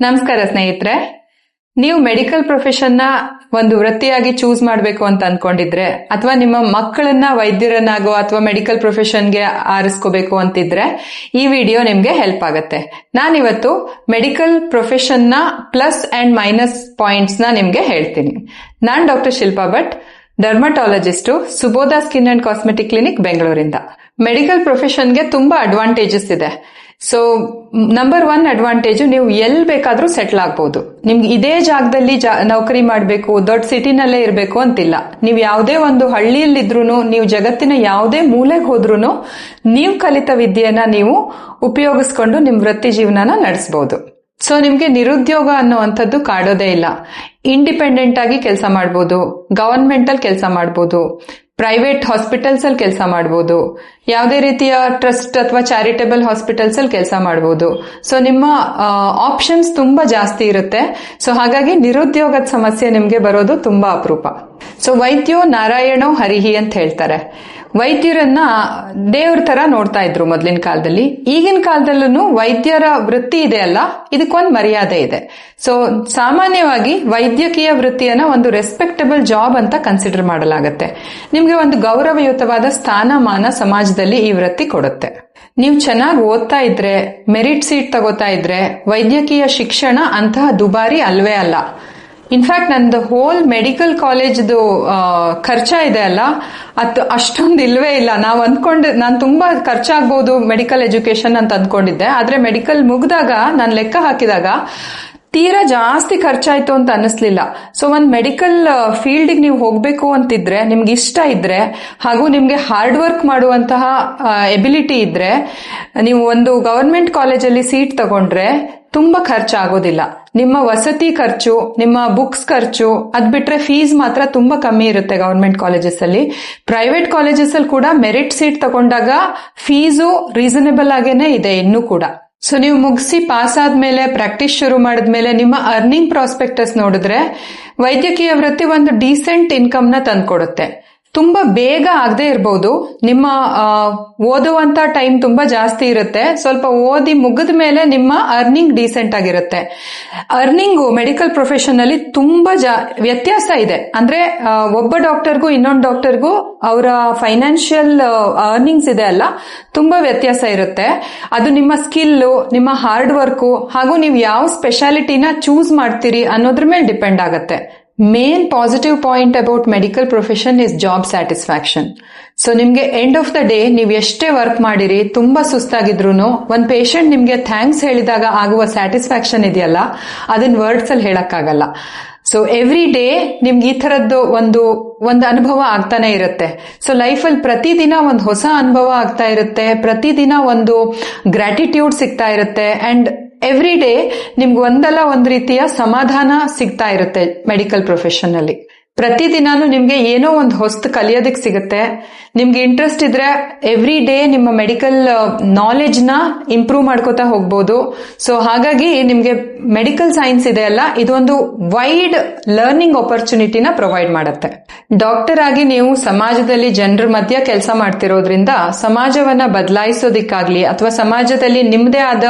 ನಮಸ್ಕಾರ ಸ್ನೇಹಿತರೆ. ನೀವು ಮೆಡಿಕಲ್ ಪ್ರೊಫೆಷನ್ನ ಒಂದು ವೃತ್ತಿಯಾಗಿ ಚೂಸ್ ಮಾಡಬೇಕು ಅಂತ ಅನ್ಕೊಂಡಿದ್ರೆ, ಅಥವಾ ನಿಮ್ಮ ಮಕ್ಕಳನ್ನ ವೈದ್ಯರನ್ನಾಗೋ ಅಥವಾ ಮೆಡಿಕಲ್ ಪ್ರೊಫೆಷನ್ಗೆ ಆರಿಸ್ಕೋಬೇಕು ಅಂತಿದ್ರೆ, ಈ ವಿಡಿಯೋ ನಿಮ್ಗೆ ಹೆಲ್ಪ್ ಆಗುತ್ತೆ. ನಾನಿವತ್ತು ಮೆಡಿಕಲ್ ಪ್ರೊಫೆಷನ್ನ ಪ್ಲಸ್ ಅಂಡ್ ಮೈನಸ್ ಪಾಯಿಂಟ್ಸ್ನ ನಿಮ್ಗೆ ಹೇಳ್ತೀನಿ. ನಾನ್ doctor Shilpa Bhat dermatologist Subodha skin and cosmetic clinic ಬೆಂಗಳೂರಿಂದ. ಮೆಡಿಕಲ್ ಪ್ರೊಫೆಷನ್ಗೆ ತುಂಬಾ ಅಡ್ವಾಂಟೇಜಸ್ ಇದೆ. ಸೊ ನಂಬರ್ ಒನ್ ಅಡ್ವಾಂಟೇಜ್ ನೀವು ಎಲ್ಲಿ ಬೇಕಾದ್ರೂ ಸೆಟ್ಲ್ ಆಗ್ಬೋದು. ನಿಮ್ಗೆ ಇದೇ ಜಾಗದಲ್ಲಿ ನೌಕರಿ ಮಾಡಬೇಕು, ದೊಡ್ಡ ಸಿಟಿನಲ್ಲೇ ಇರಬೇಕು ಅಂತಿಲ್ಲ. ನೀವು ಯಾವುದೇ ಒಂದು ಹಳ್ಳಿಯಲ್ಲಿದ್ರು ನೀವು ಜಗತ್ತಿನ ಯಾವುದೇ ಮೂಲೆಗೆ ಹೋದ್ರೂ ನೀವು ಕಲಿತ ವಿದ್ಯೆಯನ್ನ ನೀವು ಉಪಯೋಗಿಸ್ಕೊಂಡು ನಿಮ್ ವೃತ್ತಿ ಜೀವನನ ನಡೆಸಬಹುದು ಸೊ ನಿಮ್ಗೆ ನಿರುದ್ಯೋಗ ಅನ್ನುವಂಥದ್ದು ಕಾಡೋದೇ ಇಲ್ಲ. ಇಂಡಿಪೆಂಡೆಂಟ್ ಆಗಿ ಕೆಲಸ ಮಾಡ್ಬೋದು. ಗವರ್ಮೆಂಟ್ ಅಲ್ಲಿ ಕೆಲಸ ಮಾಡ್ಬೋದು. ಪ್ರೈವೇಟ್ ಹಾಸ್ಪಿಟಲ್ಸ್ ಅಲ್ಲಿ ಕೆಲಸ ಮಾಡ್ಬೋದು. ಯಾವುದೇ ರೀತಿಯ ಟ್ರಸ್ಟ್ ಅಥವಾ ಚಾರಿಟೇಬಲ್ ಹಾಸ್ಪಿಟಲ್ಸ್ ಅಲ್ಲಿ ಕೆಲಸ ಮಾಡ್ಬೋದು. ಸೊ ನಿಮ್ಮ ಆಪ್ಷನ್ಸ್ ತುಂಬಾ ಜಾಸ್ತಿ ಇರುತ್ತೆ. ಸೊ ಹಾಗಾಗಿ ನಿರುದ್ಯೋಗದ ಸಮಸ್ಯೆ ನಿಮ್ಗೆ ಬರೋದು ತುಂಬಾ ಅಪರೂಪ. ಸೊ ವೈದ್ಯೋ ನಾರಾಯಣೋ ಹರಿಹಿ ಅಂತ ಹೇಳ್ತಾರೆ. ವೈದ್ಯರನ್ನ ದೇವ್ರ ತರ ನೋಡ್ತಾ ಇದ್ರು ಮೊದಲಿನ ಕಾಲದಲ್ಲಿ. ಈಗಿನ ಕಾಲದಲ್ಲೂ ವೈದ್ಯರ ವೃತ್ತಿ ಇದೆ ಅಲ್ಲ? ಇದಕ್ಕೊಂದು ಮರ್ಯಾದೆ ಇದೆ. ಸೊ ಸಾಮಾನ್ಯವಾಗಿ ವೈದ್ಯಕೀಯ ವೃತ್ತಿಯನ್ನ ಒಂದು ರೆಸ್ಪೆಕ್ಟಬಲ್ ಜಾಬ್ ಅಂತ ಕನ್ಸಿಡರ್ ಮಾಡಲಾಗುತ್ತೆ. ನಿಮ್ಗೆ ಒಂದು ಗೌರವಯುತವಾದ ಸ್ಥಾನಮಾನ ಸಮಾಜದಲ್ಲಿ ಈ ವೃತ್ತಿ ಕೊಡುತ್ತೆ. ನೀವು ಚೆನ್ನಾಗಿ ಓದ್ತಾ ಇದ್ರೆ ಮೆರಿಟ್ ಸೀಟ್ ತಗೋತಾ ಇದ್ರೆ, ವೈದ್ಯಕೀಯ ಶಿಕ್ಷಣ ಅಂತಹ ದುಬಾರಿ ಅಲ್ವೇ ಅಲ್ಲ. ಇನ್ಫ್ಯಾಕ್ಟ್ ನಂದು ಹೋಲ್ ಮೆಡಿಕಲ್ ಕಾಲೇಜ್ದು ಖರ್ಚ ಇದೆ ಅಲ್ಲ. ಅದು ಅಷ್ಟೊಂದು ಇಲ್ವೇ ಇಲ್ಲ. ನಾವು ಅಂದ್ಕೊಂಡು ನಾನು ತುಂಬಾ ಖರ್ಚಾಗ್ಬೋದು ಮೆಡಿಕಲ್ ಎಜುಕೇಶನ್ ಅಂತ ಅಂದ್ಕೊಂಡಿದ್ದೆ ಆದ್ರೆ ಮೆಡಿಕಲ್ ಮುಗ್ದಾಗ, ನಾನು ಲೆಕ್ಕ ಹಾಕಿದಾಗ ತೀರಾ ಜಾಸ್ತಿ ಖರ್ಚಾಯ್ತು ಅಂತ ಅನ್ನಿಸ್ಲಿಲ್ಲ. ಸೊ ಒಂದು ಮೆಡಿಕಲ್ ಫೀಲ್ಡ್ ನೀವು ಹೋಗಬೇಕು ಅಂತಿದ್ರೆ, ನಿಮ್ಗೆ ಇಷ್ಟ ಇದ್ರೆ, ಹಾಗೂ ನಿಮಗೆ ಹಾರ್ಡ್ ವರ್ಕ್ ಮಾಡುವಂತಹ ಎಬಿಲಿಟಿ ಇದ್ರೆ, ನೀವು ಒಂದು ಗವರ್ಮೆಂಟ್ ಕಾಲೇಜಲ್ಲಿ ಸೀಟ್ ತಗೊಂಡ್ರೆ ತುಂಬಾ ಖರ್ಚಾಗೋದಿಲ್ಲ. ನಿಮ್ಮ ವಸತಿ ಖರ್ಚು, ನಿಮ್ಮ ಬುಕ್ಸ್ ಖರ್ಚು, ಅದ್ ಬಿಟ್ರೆ ಫೀಸ್ ಮಾತ್ರ ತುಂಬಾ ಕಮ್ಮಿ ಇರುತ್ತೆ ಗವರ್ಮೆಂಟ್ ಕಾಲೇಜಸ್ ಅಲ್ಲಿ. ಪ್ರೈವೇಟ್ ಕಾಲೇಜಸ್ ಅಲ್ಲಿ ಕೂಡ ಮೆರಿಟ್ ಸೀಟ್ ತಗೊಂಡಾಗ ಫೀಸು ರೀಸನೇಬಲ್ ಆಗೇನೆ ಇದೆ ಇನ್ನೂ ಕೂಡ. ಸೊ ನೀವು ಮುಗಿಸಿ ಪಾಸ್ ಆದ್ಮೇಲೆ ಪ್ರಾಕ್ಟೀಸ್ ಶುರು ಮಾಡಿದ್ಮೇಲೆ ನಿಮ್ಮ ಅರ್ನಿಂಗ್ ಪ್ರಾಸ್ಪೆಕ್ಟಸ್ ನೋಡಿದ್ರೆ ವೈದ್ಯಕೀಯ ವೃತ್ತಿ ಒಂದು ಡೀಸೆಂಟ್ ಇನ್ಕಮ್ನ ತಂದ್ಕೊಡುತ್ತೆ. ತುಂಬಾ ಬೇಗ ಆಗದೆ ಇರಬಹುದು ನಿಮ್ಮ ಓದುವಂತ ಟೈಮ್ ತುಂಬಾ ಜಾಸ್ತಿ ಇರುತ್ತೆ. ಸ್ವಲ್ಪ ಓದಿ ಮುಗಿದ ಮೇಲೆ ನಿಮ್ಮ ಅರ್ನಿಂಗ್ ಡೀಸೆಂಟ್ ಆಗಿರುತ್ತೆ. ಅರ್ನಿಂಗು ಮೆಡಿಕಲ್ ಪ್ರೊಫೆಷನ್ ಅಲ್ಲಿ ತುಂಬಾ ಜಾ, ವ್ಯತ್ಯಾಸ ಇದೆ. ಅಂದ್ರೆ ಒಬ್ಬ ಡಾಕ್ಟರ್ಗೂ ಇನ್ನೊಂದು ಡಾಕ್ಟರ್ಗೂ ಅವರ ಫೈನಾನ್ಷಿಯಲ್ ಅರ್ನಿಂಗ್ಸ್ ಇದೆ ಅಲ್ಲ. ತುಂಬಾ ವ್ಯತ್ಯಾಸ ಇರುತ್ತೆ. ಅದು ನಿಮ್ಮ ಸ್ಕಿಲ್ಲು ನಿಮ್ಮ ಹಾರ್ಡ್ ವರ್ಕು ಹಾಗೂ ನೀವು ಯಾವ ಸ್ಪೆಷಾಲಿಟಿನ ಚೂಸ್ ಮಾಡ್ತೀರಿ ಅನ್ನೋದ್ರ ಮೇಲೆ ಡಿಪೆಂಡ್ ಆಗುತ್ತೆ. Main positive point about medical profession is job satisfaction so ನಿಮ್ಗೆ ಎಂಡ್ ಆಫ್ ದ ಡೇ ನೀವು ಎಷ್ಟೇ ವರ್ಕ್ ಮಾಡಿರಿ, ತುಂಬಾ ಸುಸ್ತಾಗಿದ್ರು ಒಂದ್ ಪೇಷಂಟ್ ನಿಮ್ಗೆ ಥ್ಯಾಂಕ್ಸ್ ಹೇಳಿದಾಗ ಆಗುವ ಸ್ಯಾಟಿಸ್ಫ್ಯಾಕ್ಷನ್ ಇದೆಯಲ್ಲ, ಅದನ್ನ ವರ್ಡ್ಸ್ ಅಲ್ಲಿ ಹೇಳಕ್ಕಾಗಲ್ಲ. ಸೊ ಎವ್ರಿ ಡೇ ನಿಮ್ಗೆ ಈ ತರದ್ದು ಒಂದು ಒಂದು ಅನುಭವ ಆಗ್ತಾನೆ ಇರುತ್ತೆ. ಸೊ ಲೈಫಲ್ಲಿ ಪ್ರತಿದಿನ ಒಂದು ಹೊಸ ಅನುಭವ ಆಗ್ತಾ ಇರುತ್ತೆ ಪ್ರತಿದಿನ ಒಂದು ಗ್ರಾಟಿಟ್ಯೂಡ್ ಸಿಗ್ತಾ ಇರುತ್ತೆ ಅಂಡ್ ಎವ್ರಿ ಡೇ ನಿಮ್ಗೆ ಒಂದಲ್ಲ ಒಂದು ರೀತಿಯ ಸಮಾಧಾನ ಸಿಗ್ತಾ ಇರುತ್ತೆ ಮೆಡಿಕಲ್ ಪ್ರೊಫೆಷನ್ ಅಲ್ಲಿ. ಪ್ರತಿದಿನಾನು ನಿಮ್ಗೆ ಏನೋ ಒಂದು ಹೊಸ್ತು ಕಲಿಯೋದಕ್ಕೆ ಸಿಗುತ್ತೆ. ನಿಮ್ಗೆ ಇಂಟ್ರೆಸ್ಟ್ ಇದ್ರೆ ಎವ್ರಿ ಡೇ ನಿಮ್ಮ ಮೆಡಿಕಲ್ ನಾಲೆಜ್ನ ಇಂಪ್ರೂವ್ ಮಾಡ್ಕೋತಾ ಹೋಗ್ಬೋದು. ಸೊ ಹಾಗಾಗಿ ನಿಮ್ಗೆ ಮೆಡಿಕಲ್ ಸೈನ್ಸ್ ಇದೆ ಅಲ್ಲ, ಇದೊಂದು ವೈಡ್ ಲರ್ನಿಂಗ್ ಆಪರ್ಚುನಿಟಿನ ಪ್ರೊವೈಡ್ ಮಾಡುತ್ತೆ. ಡಾಕ್ಟರ್ ಆಗಿ ನೀವು ಸಮಾಜದಲ್ಲಿ ಜನರ ಮಧ್ಯ ಕೆಲಸ ಮಾಡ್ತಿರೋದ್ರಿಂದ ಸಮಾಜವನ್ನ ಬದಲಾಯಿಸೋದಿಕ್ಕಾಗ್ಲಿ ಅಥವಾ ಸಮಾಜದಲ್ಲಿ ನಿಮ್ದೇ ಆದ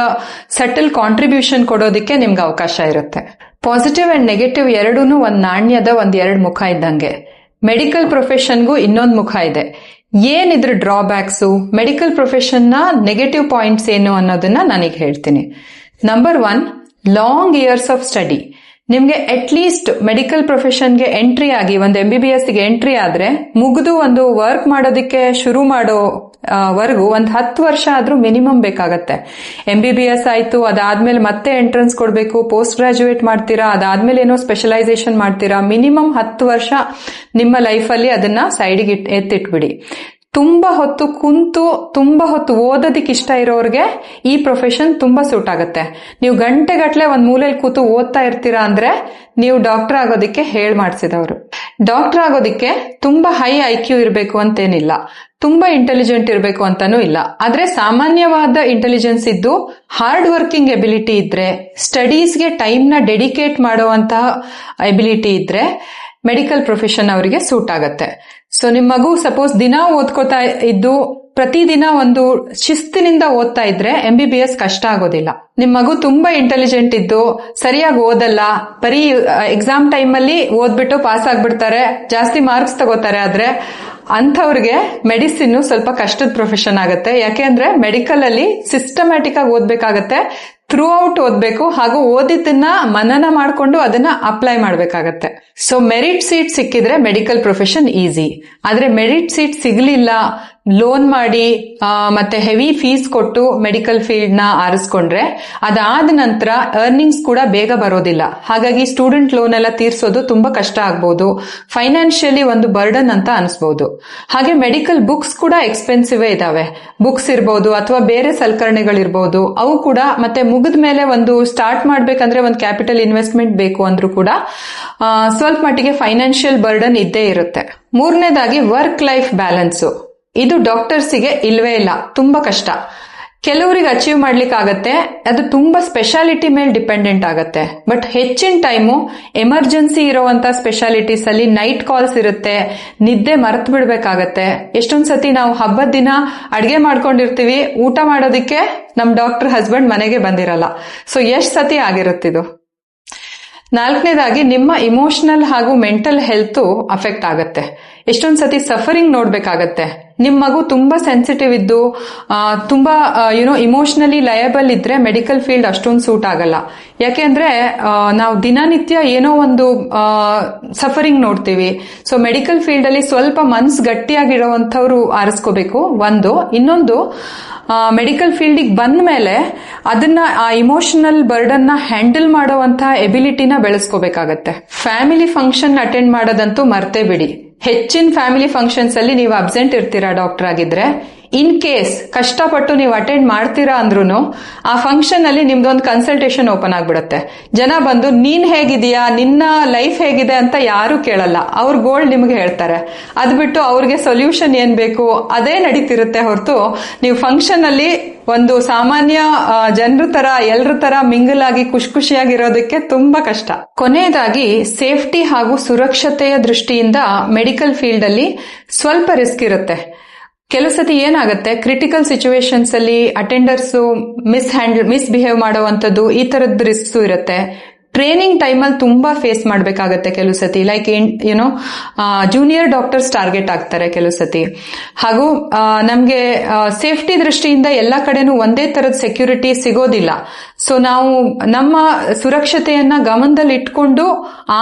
ಸಟಲ್ ಕಾಂಟ್ರಿಬ್ಯೂಷನ್ ಕೊಡೋದಿಕ್ಕೆ ನಿಮ್ಗೆ ಅವಕಾಶ ಇರುತ್ತೆ. ಪಾಸಿಟಿವ್ ಅಂಡ್ ನೆಗೆಟಿವ್ ಎರಡೂ ಒಂದು ನಾಣ್ಯದ ಒಂದ್ ಎರಡು ಮುಖ ಇದ್ದಂಗೆ. ಮೆಡಿಕಲ್ ಪ್ರೊಫೆಷನ್ಗೂ ಇನ್ನೊಂದು ಮುಖ ಇದೆ. ಏನಿದ್ರ ಡ್ರಾಬ್ಯಾಕ್ಸು ಮೆಡಿಕಲ್ ಪ್ರೊಫೆಷನ್ನ ನೆಗೆಟಿವ್ ಪಾಯಿಂಟ್ಸ್ ಏನು ಅನ್ನೋದನ್ನ ನನಗೆ ಹೇಳ್ತೀನಿ. Number one long years of study ನಿಮಗೆ ಅಟ್ ಲೀಸ್ಟ್ ಮೆಡಿಕಲ್ ಪ್ರೊಫೆಷನ್ಗೆ ಎಂಟ್ರಿ ಆಗಿ, ಒಂದು ಎಂ ಬಿ ಬಿ ಎಸ್ಗೆ ಎಂಟ್ರಿ ಆದ್ರೆ ಮುಗಿದು ಒಂದು ವರ್ಕ್ ಮಾಡೋದಕ್ಕೆ ಶುರು ಮಾಡೋ ವರ್ಗು ಒಂದು ಹತ್ತು ವರ್ಷ ಆದ್ರೂ ಮಿನಿಮಮ್ ಬೇಕಾಗತ್ತೆ. ಎಂ ಬಿ ಬಿ ಎಸ್ ಆಯ್ತು, ಅದಾದ್ಮೇಲೆ ಮತ್ತೆ ಎಂಟ್ರೆನ್ಸ್ ಕೊಡಬೇಕು ಪೋಸ್ಟ್ ಗ್ರಾಜುಯೇಟ್ ಮಾಡ್ತೀರಾ, ಅದಾದ್ಮೇಲೆ ಏನೋ ಸ್ಪೆಷಲೈಸೇಷನ್ ಮಾಡ್ತೀರಾ, ಮಿನಿಮಮ್ ಹತ್ತು ವರ್ಷ ನಿಮ್ಮ ಲೈಫಲ್ಲಿ ಅದನ್ನ ಸೈಡಿಗೆ ಎತ್ತಿಟ್ಬಿಡಿ. ತುಂಬಾ ಹೊತ್ತು ಕುಂತು, ತುಂಬ ಹೊತ್ತು ಓದೋದಕ್ಕೆ ಇಷ್ಟ ಇರೋರಿಗೆ ಈ ಪ್ರೊಫೆಷನ್ ತುಂಬಾ ಸೂಟ್ ಆಗುತ್ತೆ. ನೀವು ಗಂಟೆಗಟ್ಟಲೆ ಒಂದು ಮೂಲೆಯಲ್ಲಿ ಕೂತು ಓದ್ತಾ ಇರ್ತೀರಾ ಅಂದ್ರೆ ನೀವು ಡಾಕ್ಟರ್ ಆಗೋದಿಕ್ಕೆ ಹೇಳ್ ಮಾಡಿಸಿದವರು. ಡಾಕ್ಟರ್ ಆಗೋದಿಕ್ಕೆ ತುಂಬಾ ಹೈ ಐ ಕ್ಯೂ ಇರಬೇಕು ಅಂತೇನಿಲ್ಲ. ತುಂಬಾ ಇಂಟೆಲಿಜೆಂಟ್ ಇರಬೇಕು ಅಂತಾನೂ ಇಲ್ಲ. ಆದ್ರೆ ಸಾಮಾನ್ಯವಾದ ಇಂಟೆಲಿಜೆನ್ಸ್ ಇದ್ದು ಹಾರ್ಡ್ ವರ್ಕಿಂಗ್ ಎಬಿಲಿಟಿ ಇದ್ರೆ ಸ್ಟಡೀಸ್ಗೆ ಟೈಮ್ನ ಡೆಡಿಕೇಟ್ ಮಾಡುವಂತಹ ಎಬಿಲಿಟಿ ಇದ್ರೆ ಮೆಡಿಕಲ್ ಪ್ರೊಫೆಷನ್ ಅವರಿಗೆ ಸೂಟ್ ಆಗುತ್ತೆ. ಸೊ ನಿಮ್ಮ ಮಗು ಸಪೋಸ್ ದಿನ ಓದ್ಕೋತಾ ಇದ್ದು, ಪ್ರತಿದಿನ ಒಂದು ಶಿಸ್ತಿನಿಂದ ಓದ್ತಾ ಇದ್ರೆ ಎಂ ಬಿ ಬಿ ಎಸ್ ಕಷ್ಟ ಆಗೋದಿಲ್ಲ. ನಿಮ್ಮ ಮಗು ತುಂಬಾ ಇಂಟೆಲಿಜೆಂಟ್ ಇದ್ದು, ಸರಿಯಾಗಿ ಓದಲ್ಲ, ಬರೀ ಎಕ್ಸಾಮ್ ಟೈಮಲ್ಲಿ ಓದ್ಬಿಟ್ಟು ಪಾಸ್ ಆಗ್ಬಿಡ್ತಾರೆ, ಜಾಸ್ತಿ ಮಾರ್ಕ್ಸ್ ತಗೋತಾರೆ ಆದ್ರೆ, ಅಂಥವ್ರಿಗೆ ಮೆಡಿಸಿನ್ ಸ್ವಲ್ಪ ಕಷ್ಟದ ಪ್ರೊಫೆಷನ್ ಆಗುತ್ತೆ. ಯಾಕೆ ಅಂದ್ರೆ ಮೆಡಿಕಲ್ ಅಲ್ಲಿ ಸಿಸ್ಟಮ್ಯಾಟಿಕ್ ಆಗಿ ಓದ್ಬೇಕಾಗತ್ತೆ. ಥ್ರೂ ಔಟ್ ಓದ್ಬೇಕು ಹಾಗೂ ಓದಿದ್ದನ್ನ ಮನನ ಮಾಡ್ಕೊಂಡು ಅದನ್ನ ಅಪ್ಲೈ ಮಾಡಬೇಕಾಗತ್ತೆ. ಸೊ ಮೆರಿಟ್ ಸೀಟ್ ಸಿಕ್ಕಿದ್ರೆ ಮೆಡಿಕಲ್ ಪ್ರೊಫೆಷನ್ ಈಸಿ ಆದ್ರೆ ಮೆರಿಟ್ ಸೀಟ್ ಸಿಗ್ಲಿಲ್ಲ ಲೋನ್ ಮಾಡಿ ಮತ್ತೆ ಹೆವಿ ಫೀಸ್ ಕೊಟ್ಟು ಮೆಡಿಕಲ್ ಫೀಲ್ಡ್ನ ಆರಿಸ್ಕೊಂಡ್ರೆ, ಅದಾದ ನಂತರ ಅರ್ನಿಂಗ್ಸ್ ಕೂಡ ಬೇಗ ಬರೋದಿಲ್ಲ. ಹಾಗಾಗಿ ಸ್ಟೂಡೆಂಟ್ ಲೋನ್ ಎಲ್ಲ ತೀರ್ಸೋದು ತುಂಬಾ ಕಷ್ಟ ಆಗ್ಬೋದು. ಫೈನಾನ್ಷಿಯಲಿ ಒಂದು ಬರ್ಡನ್ ಅಂತ ಅನಿಸ್ಬೋದು. ಹಾಗೆ ಮೆಡಿಕಲ್ ಬುಕ್ಸ್ ಕೂಡ ಎಕ್ಸ್ಪೆನ್ಸಿವ್ ಇದಾವೆ. ಬುಕ್ಸ್ ಇರ್ಬೋದು ಅಥವಾ ಬೇರೆ ಸಲಕರಣೆಗಳಿರ್ಬೋದು. ಅವು ಕೂಡ ಮತ್ತೆ ಮುಗಿದ ಮೇಲೆ ಒಂದು ಸ್ಟಾರ್ಟ್ ಮಾಡಬೇಕಂದ್ರೆ ಒಂದು ಕ್ಯಾಪಿಟಲ್ ಇನ್ವೆಸ್ಟ್ಮೆಂಟ್ ಬೇಕು ಅಂದ್ರೂ ಕೂಡ ಸ್ವಲ್ಪ ಮಟ್ಟಿಗೆ ಫೈನಾನ್ಷಿಯಲ್ ಬರ್ಡನ್ ಇದ್ದೇ ಇರುತ್ತೆ. ಮೂರನೇದಾಗಿ ವರ್ಕ್ ಲೈಫ್ ಬ್ಯಾಲೆನ್ಸು ಇದು ಡಾಕ್ಟರ್ಸಿಗೆ ಇಲ್ವೇ ಇಲ್ಲ, ತುಂಬಾ ಕಷ್ಟ. ಕೆಲವರಿಗೆ ಅಚೀವ್ ಮಾಡ್ಲಿಕ್ಕೆ ಆಗತ್ತೆ ಅದು ತುಂಬಾ ಸ್ಪೆಷಾಲಿಟಿ ಮೇಲೆ ಡಿಪೆಂಡೆಂಟ್ ಆಗುತ್ತೆ. ಬಟ್ ಹೆಚ್ಚಿನ ಟೈಮು ಎಮರ್ಜೆನ್ಸಿ ಇರುವಂತ ಸ್ಪೆಷಾಲಿಟೀಸ್ ಅಲ್ಲಿ ನೈಟ್ ಕಾಲ್ಸ್ ಇರುತ್ತೆ, ನಿದ್ದೆ ಮರೆತು ಬಿಡ್ಬೇಕಾಗತ್ತೆ. ಎಷ್ಟೊಂದ್ ಸತಿ ನಾವು ಹಬ್ಬದ ದಿನ ಅಡ್ಗೆ ಮಾಡ್ಕೊಂಡಿರ್ತೀವಿ, ಊಟ ಮಾಡೋದಿಕ್ಕೆ ನಮ್ ಡಾಕ್ಟರ್ ಹಸ್ಬೆಂಡ್ ಮನೆಗೆ ಬಂದಿರಲ್ಲ. ಸೊ ಎಷ್ಟ್ ಸತಿ ಆಗಿರುತ್ತಿದು? ನಾಲ್ಕನೇದಾಗಿ ನಿಮ್ಮ ಇಮೋಷನಲ್ ಹಾಗೂ ಮೆಂಟಲ್ ಹೆಲ್ತ್ ಅಫೆಕ್ಟ್ ಆಗುತ್ತೆ. ಎಷ್ಟೊಂದ್ ಸತಿ ಸಫರಿಂಗ್ ನೋಡ್ಬೇಕಾಗತ್ತೆ. ನಿಮ್ ಮಗು ತುಂಬಾ ಸೆನ್ಸಿಟಿವ್ ಇದ್ದು ತುಂಬ ಯುನೋ ಇಮೋಷನಲಿ ಲಯಬಲ್ ಇದ್ರೆ ಮೆಡಿಕಲ್ ಫೀಲ್ಡ್ ಅಷ್ಟೊಂದು ಸೂಟ್ ಆಗಲ್ಲ. ಯಾಕೆಂದ್ರೆ ನಾವು ದಿನನಿತ್ಯ ಏನೋ ಒಂದು ಸಫರಿಂಗ್ ನೋಡ್ತೀವಿ. ಸೊ ಮೆಡಿಕಲ್ ಫೀಲ್ಡ್ ಅಲ್ಲಿ ಸ್ವಲ್ಪ ಮನ್ಸ್ ಗಟ್ಟಿಯಾಗಿರೋವಂಥವ್ರು ಆರಿಸ್ಕೋಬೇಕು, ಒಂದು. ಇನ್ನೊಂದು ಮೆಡಿಕಲ್ ಫೀಲ್ಡಿಗೆ ಬಂದ ಮೇಲೆ ಅದನ್ನ, ಆ ಇಮೋಷನಲ್ ಬರ್ಡನ್ನ ಹ್ಯಾಂಡಲ್ ಮಾಡುವಂತಹ ಎಬಿಲಿಟಿನ ಬೆಳೆಸ್ಕೋಬೇಕಾಗತ್ತೆ. ಫ್ಯಾಮಿಲಿ ಫಂಕ್ಷನ್ ಅಟೆಂಡ್ ಮಾಡೋದಂತೂ ಮರ್ತೇ ಬಿಡಿ. ಹೆಚ್ಚಿನ ಫ್ಯಾಮಿಲಿ ಫಂಕ್ಷನ್ಸ್ ಅಲ್ಲಿ ನೀವು ಅಬ್ಸೆಂಟ್ ಇರ್ತೀರಾ ಡಾಕ್ಟರ್ ಆಗಿದ್ರೆ ಇನ್ ಕೇಸ್ ಕಷ್ಟಪಟ್ಟು ನೀವು ಅಟೆಂಡ್ ಮಾಡ್ತೀರಾ ಅಂದ್ರೂ ಆ ಫಂಕ್ಷನ್ ಅಲ್ಲಿ ನಿಮ್ದೊಂದು ಕನ್ಸಲ್ಟೇಷನ್ ಓಪನ್ ಆಗ್ಬಿಡುತ್ತೆ. ಜನ ಬಂದು, ನೀನ್ ಹೇಗಿದೀಯಾ ನಿನ್ನ ಲೈಫ್ ಹೇಗಿದೆ? ಅಂತ ಯಾರು ಕೇಳಲ್ಲ. ಅವ್ರ ಗೋಲ್ ನಿಮ್ಗೆ ಹೇಳ್ತಾರೆ. ಅದ್ ಬಿಟ್ಟು ಅವ್ರಿಗೆ ಸೊಲ್ಯೂಷನ್ ಏನ್ ಬೇಕು? ಅದೇ ನಡೀತಿರುತ್ತೆ ಹೊರತು ನೀವು ಫಂಕ್ಷನ್ ಅಲ್ಲಿ ಒಂದು ಸಾಮಾನ್ಯ ಜನರ ತರ, ಎಲ್ರ ತರ ಮಿಂಗಲ್ ಆಗಿ ಖುಷಿ ಖುಷಿಯಾಗಿರೋದಕ್ಕೆ ತುಂಬಾ ಕಷ್ಟ. ಕೊನೆಯದಾಗಿ ಸೇಫ್ಟಿ ಹಾಗೂ ಸುರಕ್ಷತೆಯ ದೃಷ್ಟಿಯಿಂದ ಮೆಡಿಕಲ್ ಫೀಲ್ಡ್ ಅಲ್ಲಿ ಸ್ವಲ್ಪ ರಿಸ್ಕ್ ಇರುತ್ತೆ. ಕೆಲವು ಏನಾಗುತ್ತೆ? ಕ್ರಿಟಿಕಲ್ ಸಿಚುವೇಶನ್ಸ್ ಅಲ್ಲಿ attenders miss handle miss behave ಮಾಡುವಂತದ್ದು ಈ ತರದ್ ರಿಸ್ಕ್ಸು ಇರುತ್ತೆ. ಟ್ರೈನಿಂಗ್ ಟೈಮಲ್ಲಿ ತುಂಬಾ ಫೇಸ್ ಮಾಡಬೇಕಾಗತ್ತೆ ಕೆಲವು ಸತಿ. ಲೈಕ್ ಏನೋ ಜೂನಿಯರ್ ಡಾಕ್ಟರ್ಸ್ ಟಾರ್ಗೆಟ್ ಆಗ್ತಾರೆ ಕೆಲವು ಸತಿ. ಹಾಗೂ ನಮಗೆ ಸೇಫ್ಟಿ ದೃಷ್ಟಿಯಿಂದ ಎಲ್ಲ ಕಡೆನೂ ಒಂದೇ ತರದ ಸೆಕ್ಯೂರಿಟಿ ಸಿಗೋದಿಲ್ಲ. ಸೊ ನಾವು ನಮ್ಮ ಸುರಕ್ಷತೆಯನ್ನ ಗಮನದಲ್ಲಿ ಇಟ್ಕೊಂಡು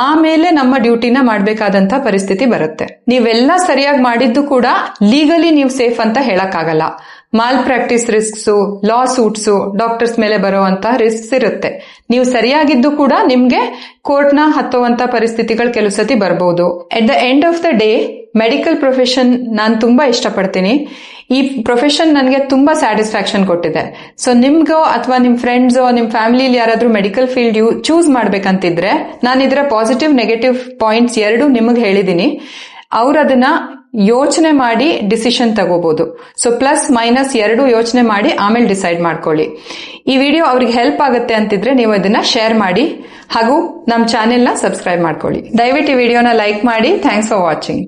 ಆಮೇಲೆ ನಮ್ಮ ಡ್ಯೂಟಿನ ಮಾಡಬೇಕಾದಂತ ಪರಿಸ್ಥಿತಿ ಬರುತ್ತೆ. ನೀವೆಲ್ಲ ಸರಿಯಾಗಿ ಮಾಡಿದ್ದು ಕೂಡ ಲೀಗಲಿ ನೀವು ಸೇಫ್ ಅಂತ ಹೇಳಕ್ಕಾಗಲ್ಲ. Malpractice risks lawsuits doctors ಮೇಲೆ ಬರುವಂತ ರಿಸ್ಕ್ಸ್ ಇರುತ್ತೆ. ನೀವು ಸರಿಯಾಗಿದ್ದು ಕೂಡ ನಿಮ್ಗೆ ಕೋರ್ಟ್ನ ಹತ್ತುವಂತ ಪರಿಸ್ಥಿತಿಗಳು ಕೆಲವು ಸತಿ ಬರಬಹುದು at the end of the day medical profession ನಾನು ತುಂಬಾ ಇಷ್ಟಪಡ್ತೀನಿ. ಈ ಪ್ರೊಫೆಷನ್ ನನಗೆ ತುಂಬಾ ಸ್ಯಾಟಿಸ್ಫ್ಯಾಕ್ಷನ್ ಕೊಟ್ಟಿದೆ. ಸೊ ನಿಮ್ಗೋ ಅಥವಾ ನಿಮ್ ಫ್ರೆಂಡ್ಸ್ ನಿಮ್ ಫ್ಯಾಮಿಲಿಲಿ ಯಾರಾದ್ರೂ ಮೆಡಿಕಲ್ ಫೀಲ್ಡ್ ಯು ಚೂಸ್ ಮಾಡ್ಬೇಕಂತಿದ್ರೆ, ನಾನು ಇದರ ಪಾಸಿಟಿವ್ ನೆಗೆಟಿವ್ ಪಾಯಿಂಟ್ಸ್ ಎರಡು ನಿಮಗೆ ಹೇಳಿದ್ದೀನಿ ಅವ್ರು ಅದನ್ನ ಯೋಚನೆ ಮಾಡಿ ಡಿಸಿಷನ್ ತಗೋಬಹುದು ಸೊ ಪ್ಲಸ್ ಮೈನಸ್ ಎರಡು ಯೋಚನೆ ಮಾಡಿ ಆಮೇಲೆ ಡಿಸೈಡ್ ಮಾಡ್ಕೊಳ್ಳಿ. ಈ ವಿಡಿಯೋ ಅವ್ರಿಗೆ ಹೆಲ್ಪ್ ಆಗುತ್ತೆ ಅಂತಿದ್ರೆ ನೀವು ಇದನ್ನ ಶೇರ್ ಮಾಡಿ ಹಾಗೂ ನಮ್ಮ ಚಾನೆಲ್ನ ಸಬ್ಸ್ಕ್ರೈಬ್ ಮಾಡ್ಕೊಳ್ಳಿ. ದಯವಿಟ್ಟು ಈ ವಿಡಿಯೋನ ಲೈಕ್ ಮಾಡಿ. Thanks for watching